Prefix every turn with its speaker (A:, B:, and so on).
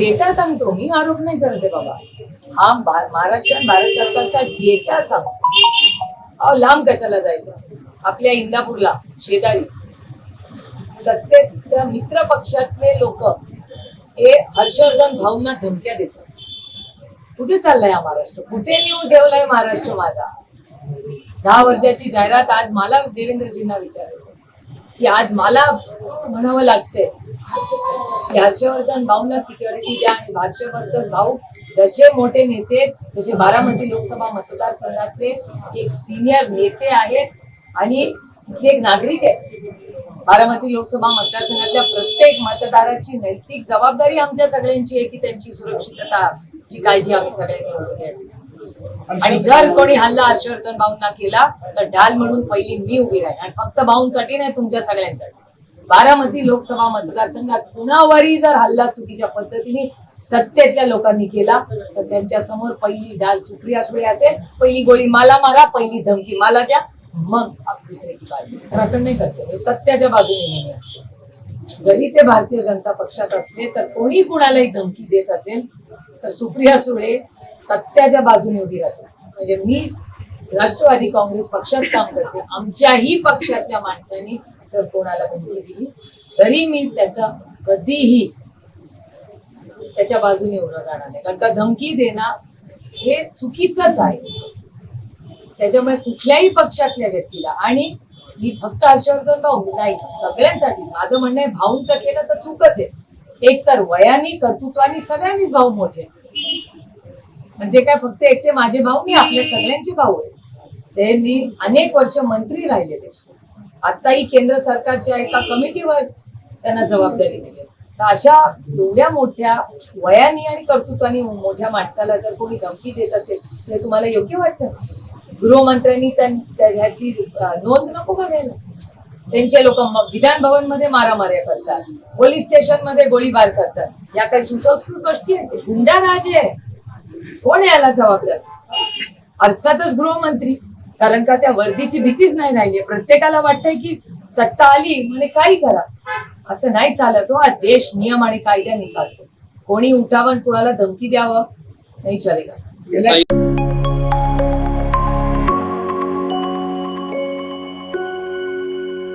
A: Data सांगतो मी आरोप नाही करते बाबा. हा महाराष्ट्र आणि भारत सरकारचा डेटा सांगतो. अहो लांब कशाला जायचं? आपल्या इंदापूरला शेजारी. सत्तेच्या मित्र पक्षातले लोक हे हर्षवर्धन भाऊंना धमक्या देतात. कुठे चाललाय हा महाराष्ट्र? कुठे नेऊन ठेवलाय महाराष्ट्र माझा? दहा वर्षाची जाहिरात आज मला देवेंद्रजींना विचारायचं की आज मला म्हणावं लागतंय हर्षवर्धन भाऊंना सिक्युरिटी द्या आणि हर्षवर्धन भाऊ जसे मोठे नेते तसे बारामती लोकसभा मतदारसंघातले एक सिनियर नेते आहेत आणि इथले एक नागरिक आहेत. बारामती लोकसभा मतदारसंघातल्या प्रत्येक मतदाराची नैतिक जबाबदारी आमच्या सगळ्यांची आहे की त्यांची सुरक्षितता ची काळजी आम्ही सगळ्यांनी आणि जर कोणी हल्ला हर्षवर्धन भाऊंना केला तर ढाल म्हणून पहिली मी उभी राहील आणि फक्त भाऊंसाठी नाही तुमच्या सगळ्यांसाठी. बारामती लोकसभा मतदारसंघात कुणावरही जर हल्ला चुकीच्या पद्धतीने सत्तेतल्या लोकांनी केला तर त्यांच्यासमोर पहिली ढाल सुप्रिया सुळे असेल पहिली गोळी मला मारा पहिली धमकी मला द्या मग दुसऱ्याची बाजू राखण नाही करते हे सत्याच्या बाजूने नेहमी असते. जरी ते भारतीय जनता पक्षात असले तर कोणी कुणालाही धमकी देत असेल तर सुप्रिया सुळे सत्याच्या बाजूने उभी राहते. म्हणजे मी राष्ट्रवादी काँग्रेस पक्षात काम करते. आमच्याही पक्षातल्या माणसांनी तर कोणाला धमकी दिली. तरी मी त्याचा कधीही त्याच्या बाजूने उभं राहणार नाही. कारण का धमकी देणं हे चुकीचंच आहे. त्याच्यामुळे कुठल्याही पक्षातल्या व्यक्तीला आणि मी फक्त हर्षवर्धन भाऊ नाही सगळ्यांसाठी. माझं म्हणणं आहे भाऊंचं केलं तर चूकच आहे. एक तर वयाने कर्तृत्वाने सगळ्यांनीच भाऊ मोठे म्हणजे काय फक्त एकटे माझे भाऊ मी आपल्या सगळ्यांचे भाऊ आहे. ते मी अनेक वर्ष मंत्री राहिलेले आताही केंद्र सरकारच्या एका कमिटीवर त्यांना जबाबदारी दिली. तर अशा एवढ्या मोठ्या वयाने आणि कर्तृत्वाने मोठ्या माणसाला जर कोणी धमकी देत असेल तर तुम्हाला योग्य वाटतं गृहमंत्र्यांनी त्यां- त्या- ह्याची नोंद नको बघायला त्यांचे लोक विधान भवनमध्ये मारामाऱ्या करतात पोलीस स्टेशनमध्ये गोळीबार करतात. या काही सुसंस्कृत गोष्टी आहेत गुंडा राजे आहे कोण याला जबाबदार? अर्थातच गृहमंत्री. कारण का त्या वर्दीची भीतीच नाही राहिली. प्रत्येकाला वाटतंय की सत्ता आली म्हणजे काही करा. असं नाही चालत हो. हा देश नियम आणि कायद्याने चालतो. कोणी उठावं आणि कुणाला धमकी द्यावं? नाही चलेगा